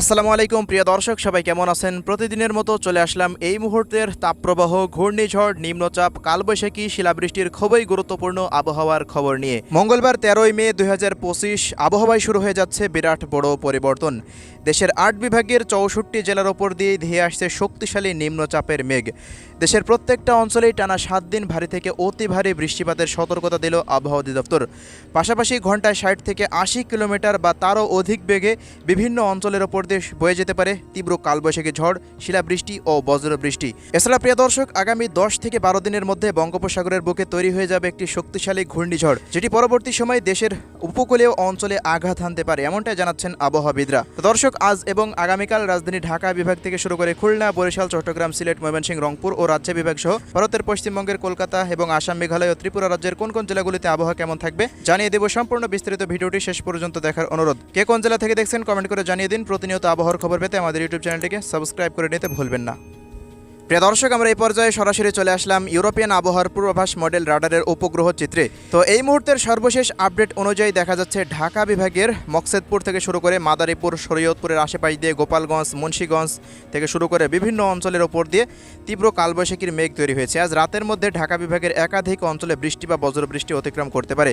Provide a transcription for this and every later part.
আসসালামু আলাইকুম, প্রিয় দর্শক, সবাই কেমন আছেন? প্রতিদিনের মতো চলে আসলাম এই মুহূর্তের তাপপ্রবাহ, ঘূর্ণিঝড়, নিম্নচাপ, কালবৈশাখী, শিলাবৃষ্টির খুবই গুরুত্বপূর্ণ আবহাওয়ার খবর নিয়ে। মঙ্গলবার তেরোই মে দুই হাজার পঁচিশ, আবহাওয়ায় শুরু হয়ে যাচ্ছে বিরাট বড় পরিবর্তন। দেশের আট বিভাগের চৌষট্টি জেলার ওপর দিয়ে ধেয়ে আসছে শক্তিশালী নিম্নচাপের মেঘ। দেশের প্রত্যেকটা অঞ্চলেই টানা সাত দিন ভারী থেকে অতি ভারী বৃষ্টিপাতের সতর্কতা দিল আবহাওয়া অধিদপ্তর। পাশাপাশি ঘন্টায় ষাট থেকে আশি কিলোমিটার বা তারও অধিক বেগে বিভিন্ন অঞ্চলের ওপর দিয়ে বয়ে যেতে পারে তীব্র কালবৈশাখী ঝড়, শিলাবৃষ্টি ও বজ্রবৃষ্টি। এছাড়া প্রিয় দর্শক, আগামী দশ থেকে বারো দিনের মধ্যে বঙ্গোপসাগরের বুকে তৈরি হয়ে যাবে একটি শক্তিশালী ঘূর্ণিঝড়, যেটি পরবর্তী সময় দেশের উপকূলীয় অঞ্চলে আঘাত হানতে পারে, এমনটাই জানাচ্ছেন আবহাওয়াবিদরা। দর্শক আজ এবং আগামীকাল রাজধানী ঢাকা বিভাগ থেকে শুরু করে খুলনা, বরিশাল, চট্টগ্রাম, সিলেট, ময়মনসিংহ, রংপুর ও রাজ্য বিভাগ সহ ভারতের পশ্চিমবঙ্গের কলকাতা এবং আসাম, মেঘালয় ও ত্রিপুরা রাজ্যের কোন কোন জেলাগুলিতে আবহাওয়া কেমন থাকবে জানিয়ে দেব সম্পূর্ণ বিস্তারিত ভিডিওটি শেষ পর্যন্ত দেখার অনুরোধ। কে কোন জেলা থেকে দেখছেন, কমেন্ট করে জানিয়ে দিন। প্রতিনিয়ত আবহাওয়ার খবর পেতে আমাদের ইউটিউব চ্যানেলটিকে সাবস্ক্রাইব করে নিতে ভুলবেন না। প্রিয় দর্শক, আমরা এই পর্যায়ে সরাসরি চলে আসলাম ইউরোপিয়ান আবহাওয়ার পূর্বাভাস মডেল রাডারের উপগ্রহ চিত্রে। তো এই মুহূর্তের সর্বশেষ আপডেট অনুযায়ী দেখা যাচ্ছে ঢাকা বিভাগের মকসেদপুর থেকে শুরু করে মাদারীপুর, শরীয়তপুরের আশেপাশ দিয়ে গোপালগঞ্জ, মুন্সীগঞ্জ থেকে শুরু করে বিভিন্ন অঞ্চলের ওপর দিয়ে তীব্র কালবৈশাখীর মেঘ তৈরি হয়েছে। আজ রাতের মধ্যে ঢাকা বিভাগের একাধিক অঞ্চলে বৃষ্টি বা বজ্রবৃষ্টি অতিক্রম করতে পারে।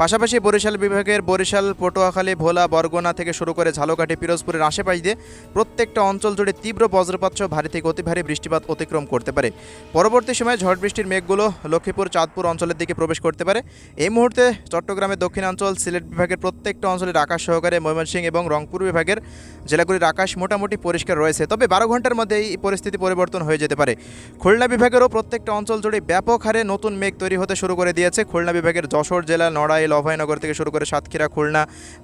পাশাপাশি বরিশাল বিভাগের বরিশাল, পটুয়াখালী, ভোলা, বরগুনা থেকে শুরু করে ঝালকাঠি, পিরোজপুরের আশেপাশ দিয়ে প্রত্যেকটা অঞ্চল জুড়ে তীব্র বজ্রপাত সহ ভারী থেকে অতি ভারী বৃষ্টিপাত অতিক্রম করতে পারে। পরবর্তী সময়ে ঝড় বৃষ্টির মেঘগুলো লক্ষ্মীপুর, চাঁদপুর অঞ্চলের দিকে প্রবেশ করতে পারে। এই মুহূর্তে চট্টগ্রামের দক্ষিণাঞ্চল, সিলেট বিভাগের প্রত্যেকটা অঞ্চলের আকাশ সহকারে ময়মনসিংহ এবং রংপুর বিভাগের জেলাগুলির আকাশ মোটামুটি পরিষ্কার রয়েছে। তবে বারো ঘণ্টার মধ্যে এই পরিস্থিতি পরিবর্তন হয়ে যেতে পারে। খুলনা বিভাগেরও প্রত্যেকটা অঞ্চল জুড়ে ব্যাপক হারে নতুন মেঘ তৈরি হতে শুরু করে দিয়েছে। খুলনা বিভাগের যশোর জেলা, নড়াইল, অভয়নগর থেকে শুরু করে সাতক্ষীরা, খুলনা,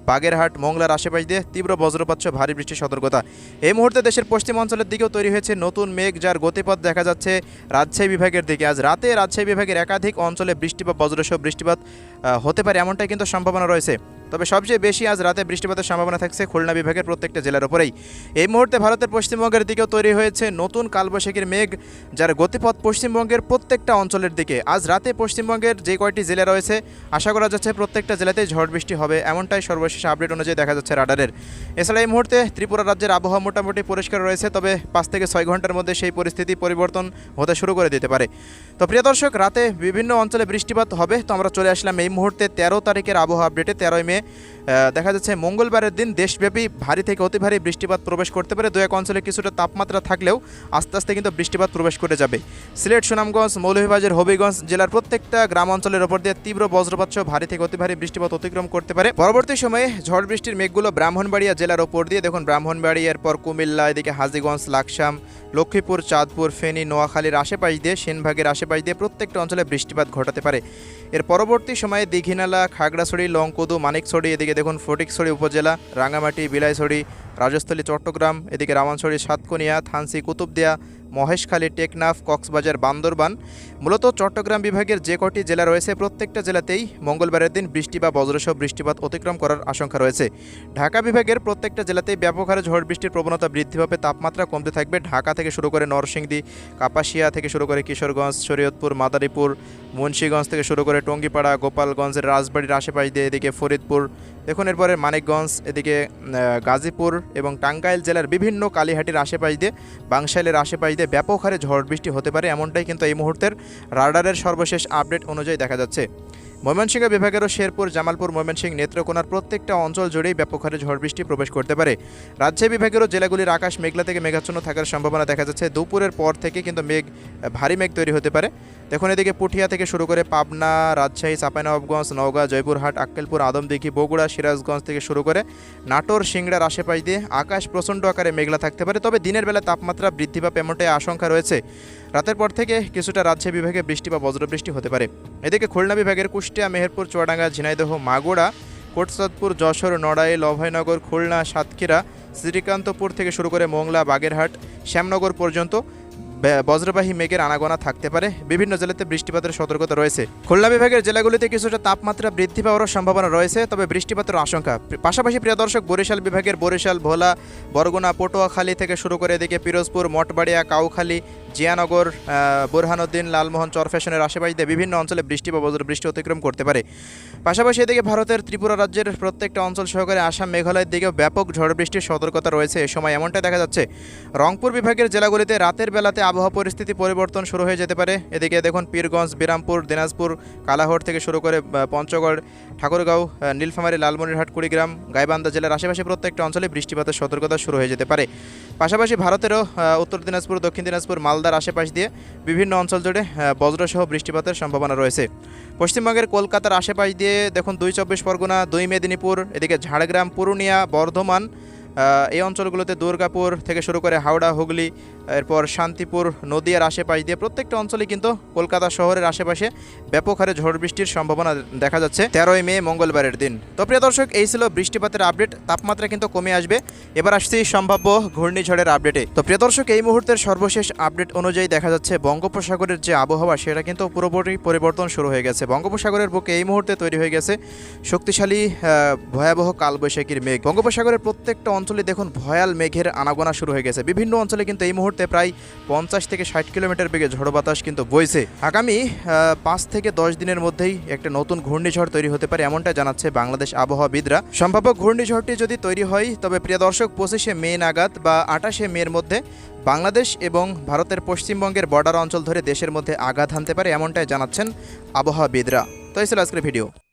বাগেরহাট, মংলার আশেপাশ দিয়ে তীব্র বজ্রপাত ভারী বৃষ্টির সতর্কতা। এই মুহূর্তে দেশের পশ্চিম অঞ্চলের দিকেও তৈরি হয়েছে নতুন মেঘ, যার গতিপথ দেখা যাচ্ছে রাজশাহী বিভাগের দিকে। আজ রাতে রাজশাহী বিভাগের একাধিক অঞ্চলে বৃষ্টিপাত, বজ্রসহ বৃষ্টিপাত হতে পারে, এমনটাই কিন্তু সম্ভাবনা রয়েছে। তবে সবচেয়ে বেশি আজ রাতে বৃষ্টিপাতের সম্ভাবনা থাকছে খুলনা বিভাগের প্রত্যেকটা জেলার উপরেই। এই মুহূর্তে ভারতের পশ্চিমবঙ্গের দিকেও তৈরি হয়েছে নতুন কালবৈশাখীর মেঘ, যার গতিপথ পশ্চিমবঙ্গের প্রত্যেকটা অঞ্চলের দিকে। আজ রাতে পশ্চিমবঙ্গের যে কয়টি জেলা রয়েছে, আশা করা যাচ্ছে প্রত্যেকটা জেলাতেই ঝড় বৃষ্টি হবে, এমনটাই সর্বশেষ আপডেট অনুযায়ী দেখা যাচ্ছে রাডারের। এছাড়া এই মুহূর্তে ত্রিপুরা রাজ্যের আবহাওয়া মোটামুটি পরিষ্কার রয়েছে, তবে পাঁচ থেকে ছয় ঘণ্টার মধ্যে সেই পরিস্থিতি পরিবর্তন হতে শুরু করে দিতে পারে। তো প্রিয় দর্শক, রাতে বিভিন্ন অঞ্চলে বৃষ্টিপাত হবে, তো আমরা চলে আসলাম এই মুহূর্তে তেরো তারিখের আবহাওয়া আপডেটে, তেরোই মে দেখা যাচ্ছে মঙ্গলবারের দিন দেশব্যাপী ভারী থেকে অতি ভারী বৃষ্টিপাত প্রবেশ করতে পারে। দু এক অঞ্চলে কিছুটা তাপমাত্রা থাকলেও আস্তে আস্তে কিন্তু বৃষ্টিপাত প্রবেশ করে যাবে। সিলেট, সুনামগঞ্জ, মৌলভীবাজার, হবিগঞ্জ জেলার প্রত্যেকটা গ্রাম অঞ্চলের ওপর দিয়ে তীব্র বজ্রপাত সহ ভারী থেকে অতি ভারী বৃষ্টিপাত অতিক্রম করতে পারে। পরবর্তী সময়ে ঝড় বৃষ্টির মেঘগুলো ব্রাহ্মণবাড়িয়া জেলার ওপর দিয়ে দেখুন ব্রাহ্মণবাড়িয়া এরপর কুমিল্লা, এদিকে হাজিগঞ্জ, লাকসাম, লক্ষ্মীপুর, চাঁদপুর, ফেনী, নোয়াখালীর আশেপাশ দিয়ে, সেনভাগের আশেপাশ দিয়ে প্রত্যেকটা অঞ্চলে বৃষ্টিপাত ঘটাতে পারে। এর পরবর্তী সময়ে দীঘিনালা খাগড়াছড়ি লংকুদু মানিকছড়ি এদিকে দেখুন ফটিকছড়ি উপজেলা রাঙামাটি বিলাইছড়ি রাজস্থলী, চট্টগ্রাম, এদিকে রামানছড়ি সাতকনিয়া, থানসি, কুতুবদিয়া, মহেশখালী, টেকনাফ, কক্সবাজার, বান্দরবান। মূলত চট্টগ্রাম বিভাগের যে কটি জেলা রয়েছে, প্রত্যেকটা জেলাতেই মঙ্গলবারের দিন বৃষ্টি বা বজ্রসহ বৃষ্টিপাত অতিক্রম করার আশঙ্কা রয়েছে। ঢাকা বিভাগের প্রত্যেকটা জেলাতেই ব্যাপক হারে ঝড় বৃষ্টির প্রবণতা বৃদ্ধি পাবে। তাপমাত্রা কমতে থাকবে ঢাকা থেকে শুরু করে নরসিংদী, কাপাসিয়া থেকে শুরু করে কিশোরগঞ্জ, শরীয়তপুর, মাদারীপুর, মুন্সীগঞ্জ থেকে শুরু করে টঙ্গিপাড়া গোপালগঞ্জের রাজবাড়ির আশেপাশ দিয়ে এদিকে ফরিদপুর দেখুন, এরপরে মানিকগঞ্জ, এদিকে গাজীপুর এবং টাঙ্গাইল জেলার বিভিন্ন কালীহাটির আশেপাশ দিয়ে বাংশাইলের আশেপাশ দিয়ে ব্যাপক হারে ঝড় বৃষ্টি হতে পারে এমনটাই কিন্তু এই মুহূর্তের রাডারের সর্বশেষ আপডেট অনুযায়ী দেখা যাচ্ছে। ময়মনসিংহ বিভাগেরও শেরপুর, জামালপুর, ময়মনসিংহ নেত্রকোনার প্রত্যেকটা অঞ্চল জুড়েই ব্যাপক হারে ঝড় বৃষ্টি প্রবেশ করতে পারে। রাজশাহী বিভাগেরও জেলাগুলির আকাশ মেঘলা থেকে মেঘাচ্ছন্ন থাকার সম্ভাবনা দেখা যাচ্ছে। দুপুরের পর থেকে কিন্তু মেঘ, ভারী মেঘ তৈরি হতে পারে। দেখুন, এদিকে পুঠিয়া থেকে শুরু করে পাবনা, রাজশাহী, চাঁপাইনবাবগঞ্জ, নওগাঁ, জয়পুরহাট, আক্কেলপুর, আদমদিঘি, বগুড়া, সিরাজগঞ্জ থেকে শুরু করে নাটোর, সিংড়ার আশেপাশ দিয়ে আকাশ প্রচণ্ড আকারে মেঘলা থাকতে পারে। তবে দিনের বেলা তাপমাত্রা বৃদ্ধি বা এমনটাই আশঙ্কা রয়েছে। রাতের পর থেকে কিছুটা রাজশাহী বিভাগে বৃষ্টি বা বজ্রবৃষ্টি হতে পারে। এদিকে খুলনা বিভাগের কুষ্টিয়া, মেহেরপুর, চুয়াডাঙ্গা, ঝিনাইদহ মাগুড়া কোটসাদপুর, যশোর, নড়াইল অভয়নগর খুলনা, সাতক্ষীরা, শ্রীকান্তপুর থেকে শুরু করে মোংলা, বাগেরহাট, শ্যামনগর পর্যন্ত বজ্রবাহী মেঘের আনাগোনা থাকতে পারে। বিভিন্ন জেলাতে বৃষ্টিপাতের সতর্কতা রয়েছে। খুলনা বিভাগের জেলাগুলিতে কিছুটা তাপমাত্রা বৃদ্ধি পাওয়ার সম্ভাবনা রয়েছে, তবে বৃষ্টিপাতের আশঙ্কা। পাশাপাশি প্রিয় দর্শক, বরিশাল বিভাগের বরিশাল, ভোলা, বরগুনা, পটুয়াখালী থেকে শুরু করে এদিকে পিরোজপুর, মঠবাড়িয়া, কাউখালী, জিয়ানগর বোরহানুদ্দিন, লালমোহন, চরফ্যাশনের আশেপাশ বিভিন্ন অঞ্চলে বৃষ্টি বা বজ্র বৃষ্টি অতিক্রম করতে পারে। পাশাপাশি এদিকে ভারতের ত্রিপুরা রাজ্যের প্রত্যেকটা অঞ্চল সহকারে আসাম, মেঘালয়ের দিকেও ব্যাপক ঝড় বৃষ্টির সতর্কতা রয়েছে। এ সময় এমনটাই দেখা যাচ্ছে। রংপুর বিভাগের জেলাগুলিতে রাতের বেলাতে আবহাওয়া পরিস্থিতি পরিবর্তন শুরু হয়ে যেতে পারে। এদিকে দেখুন, পীরগঞ্জ, বিরামপুর, দিনাজপুর, কালাহর থেকে শুরু করে পঞ্চগড়, ঠাকুরগাঁও নীলফামারী, লালমনিরহাট, কুড়িগ্রাম, গাইবান্ধা জেলার আশেপাশে প্রত্যেকটা অঞ্চলে বৃষ্টিপাতের সতর্কতা শুরু হয়ে যেতে পারে। পাশাপাশি ভারতেরও উত্তর দিনাজপুর, দক্ষিণ দিনাজপুর, মালদার আশেপাশ দিয়ে বিভিন্ন অঞ্চল জুড়ে বজ্রসহ বৃষ্টিপাতের সম্ভাবনা রয়েছে। পশ্চিমবঙ্গের কলকাতার আশেপাশ দিয়ে দেখুন দুই চব্বিশ পরগনা দুই মেদিনীপুর এদিকে ঝাড়গ্রাম পুরুলিয়া বর্ধমান এই অঞ্চলগুলোতে দুর্গাপুর থেকে শুরু করে হাওড়া, হুগলি, এরপর শান্তিপুর, নদিয়ার আশেপাশ দিয়ে প্রত্যেকটা অঞ্চলে কিন্তু কলকাতা শহরের আশেপাশে ব্যাপক হারে ঝড় বৃষ্টির সম্ভাবনা দেখা যাচ্ছে। তেরোই মে, মঙ্গলবারের দিন। তো প্রিয় দর্শক, এই ছিল বৃষ্টিপাতের আপডেট। তাপমাত্রা কিন্তু কমে আসবে। এবার আসছি সম্ভাব্য ঘূর্ণিঝড়ের আপডেটে। তো প্রিয় দর্শক, এই মুহূর্তের সর্বশেষ আপডেট অনুযায়ী দেখা যাচ্ছে বঙ্গোপসাগরের যে আবহাওয়া, সেটা কিন্তু পুরোপুরি পরিবর্তন শুরু হয়ে গেছে। বঙ্গোপসাগরের বুকে এই মুহূর্তে তৈরি হয়ে গেছে শক্তিশালী ভয়াবহ কালবৈশাখীর মেঘ। বঙ্গোপসাগরের প্রত্যেকটা অঞ্চলে দেখুন ভয়াল মেঘের আনাগোনা শুরু হয়ে গেছে। বিভিন্ন অঞ্চলে কিন্তু এই মুহূর্তে প্রায় পঞ্চাশ থেকে ষাট কিলোমিটার বেগে ঝড় বাতাস কিন্তু বইছে। আগামী পাঁচ থেকে দশ দিনের মধ্যেই একটা নতুন ঘূর্ণিঝড় তৈরি হতে পারে এমনটা জানাচ্ছে বাংলাদেশ আবহাওয়াবিদরা। সম্ভাব্য ঘূর্ণিঝড়টি যদি তৈরি হয়, তবে প্রিয় দর্শক, পঁচিশে মে নাগাদ বা আঠাশে মের মধ্যে বাংলাদেশ এবং ভারতের পশ্চিমবঙ্গের বর্ডার অঞ্চল ধরে দেশের মধ্যে আঘাত হানতে পারে এমনটাই জানাচ্ছেন আবহাওয়াবিদরা। তো এই ছিল আজকের ভিডিও।